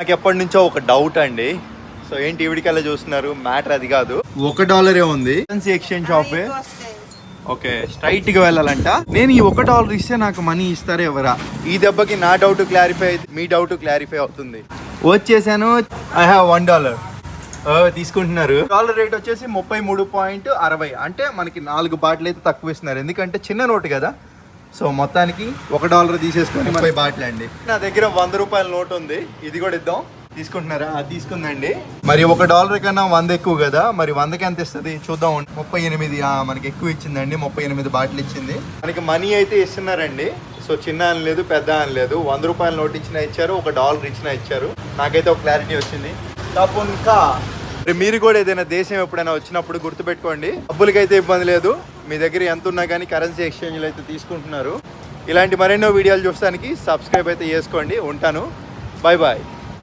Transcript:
నాకు ఎప్పటి నుంచో ఒక డౌట్ అండి. సో ఏంటి ఇవిడికల్లా చూస్తున్నారు? మ్యాటర్ అది కాదు. ఒక డాలరే ఉంది. కరెన్సీ ఎక్స్చేంజ్ షాపే ఓకే స్ట్రైట్గా వెళ్ళాలంట. నేను ఈ ఒక డాలర్ ఇస్తే నాకు మనీ ఇస్తారా ఎవరా? ఈ దెబ్బకి నా డౌట్ క్లారిఫై మీ డౌట్ క్లారిఫై అవుతుంది. వచ్చేసాను. ఐ హావ్ వన్ డాలర్ తీసుకుంటున్నారు. డాలర్ రేట్ వచ్చేసి ముప్పై మూడు పాయింట్ అరవై. అంటే మనకి నాలుగు బాటిల్ అయితే తక్కువ ఇస్తున్నారు. ఎందుకంటే చిన్న నోటు కదా. సో మొత్తానికి ఒక డాలర్ తీసేసుకొని ముప్పై బాటిల్ అండి. నా దగ్గర వంద రూపాయల నోట్ ఉంది. ఇది కూడా ఇద్దాం. తీసుకుంటున్నారా? అది తీసుకుందండి. మరి ఒక డాలర్ కన్నా వంద ఎక్కువ కదా? మరి వందకి ఎంత ఇస్తుంది? చూద్దాం. ముప్పై ఎనిమిది ఆ, మనకి ఎక్కువ ఇచ్చిందండి. ముప్పై ఎనిమిది బాటిల్ ఇచ్చింది. మనకి మనీ అయితే ఇస్తున్నారండి. సో చిన్న అని లేదు పెద్ద అని లేదు. వంద రూపాయల నోట్ ఇచ్చినా ఇచ్చారు ఒక డాలర్ ఇచ్చినా ఇచ్చారు. నాకైతే ఒక క్లారిటీ వచ్చింది. మరి మీరు కూడా ఏదైనా దేశం ఎప్పుడైనా వచ్చినప్పుడు గుర్తుపెట్టుకోండి. డబ్బులకైతే ఇబ్బంది లేదు. మీ దగ్గర ఎంత ఉన్నా కానీ కరెన్సీ ఎక్స్చేంజ్లు అయితే తీసుకుంటున్నారు. ఇలాంటి మరెన్నో వీడియోలు చూడడానికి సబ్స్క్రైబ్ అయితే చేసుకోండి. ఉంటాను. Bye bye